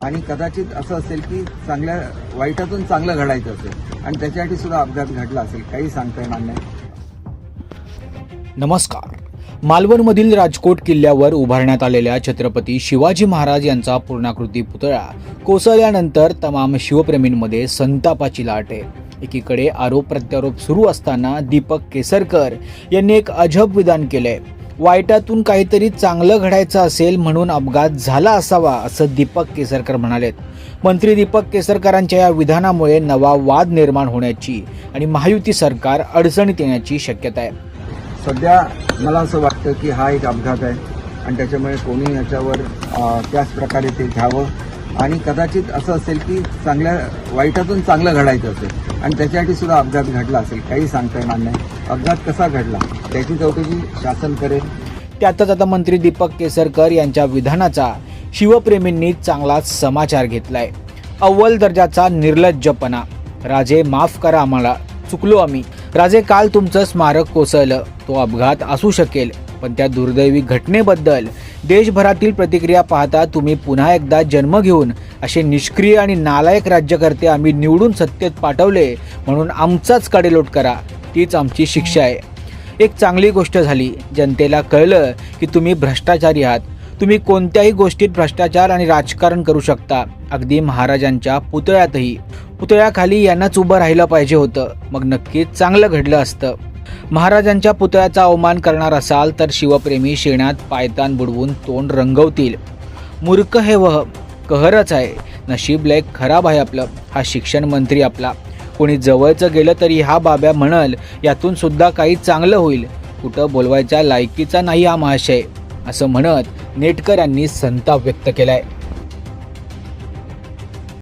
आणि कदाचित असं असेल की चांगल्या वाईटातून चांगलं घडायचं असेल. आणि त्याच्यासाठी सुद्धा अपघात घडला असेल. काही सांगता येणार नाही नमस्कार. मालवणमधील राजकोट किल्ल्यावर उभारण्यात आलेल्या छत्रपती शिवाजी महाराज यांचा पूर्णाकृती पुतळा कोसळल्यानंतर तमाम शिवप्रेमींमध्ये संतापाची लाट आहे. एकीकडे आरोप प्रत्यारोप सुरू असताना दीपक केसरकर यांनी एक अजब विधान केलंय. वाईटातून काहीतरी चांगलं घडायचं असेल म्हणून अपघात झाला असावा असं दीपक केसरकर म्हणालेत. मंत्री दीपक केसरकरांच्या या विधानामुळे नवा वाद निर्माण होण्याची आणि महायुती सरकार अडचणीत येण्याची शक्यता आहे. सध्या मला असं वाटतं की हा एक अपघात आहे आणि त्याच्यामुळे कोणी याच्यावर त्याच प्रकारे ते घ्यावं. आणि कदाचित असं असेल की चांगल्या वाईटातून चांगलं घडायचं असेल आणि त्याच्यासाठी सुद्धा अपघात घडला असेल काही सांगता येणार नाही. अपघात कसा घडला त्याची चौकशी शासन करेल. त्यातच आता मंत्री दीपक केसरकर यांच्या विधानाचा शिवप्रेमींनी चांगलाच समाचार घेतलाय. अव्वल दर्जाचा निर्लज्जपणा. राजे माफ करा आम्हाला चुकलो आम्ही. राजे काल तुमचं स्मारक कोसळलं. तो अपघात असू शकेल पण त्या दुर्दैवी घटनेबद्दल देशभरातील प्रतिक्रिया पाहता तुम्ही पुन्हा एकदा जन्म घेऊन असे निष्क्रिय आणि नालायक राज्यकर्ते आम्ही निवडून सत्तेत पाठवले म्हणून आमचाच कडेलोट करा तीच आमची शिक्षा आहे. एक चांगली गोष्ट झाली. जनतेला कळलं की तुम्ही भ्रष्टाचारी आहात. तुम्ही कोणत्याही गोष्टीत भ्रष्टाचार आणि राजकारण करू शकता. अगदी महाराजांच्या पुतळ्यातही. पुतळ्याखाली यांनाच उभं राहिलं पाहिजे होतं. मग नक्कीच चांगलं घडलं असतं. महाराजांच्या पुतळ्याचा अवमान करणार असाल तर शिवप्रेमी शेणात पायतान बुडवून तोंड रंगवतील. मूर्ख हे वह कहरच आहे. नशीब लय खराब आहे आपलं. हा शिक्षण मंत्री आपला. कोणी जवळचं गेलं तरी हा बाब्या म्हणल यातून सुद्धा काही चांगलं होईल. कुठं बोलवायच्या लायकीचा नाही हा महाशय असं म्हणत नेटकर यांनी संताप व्यक्त केलाय.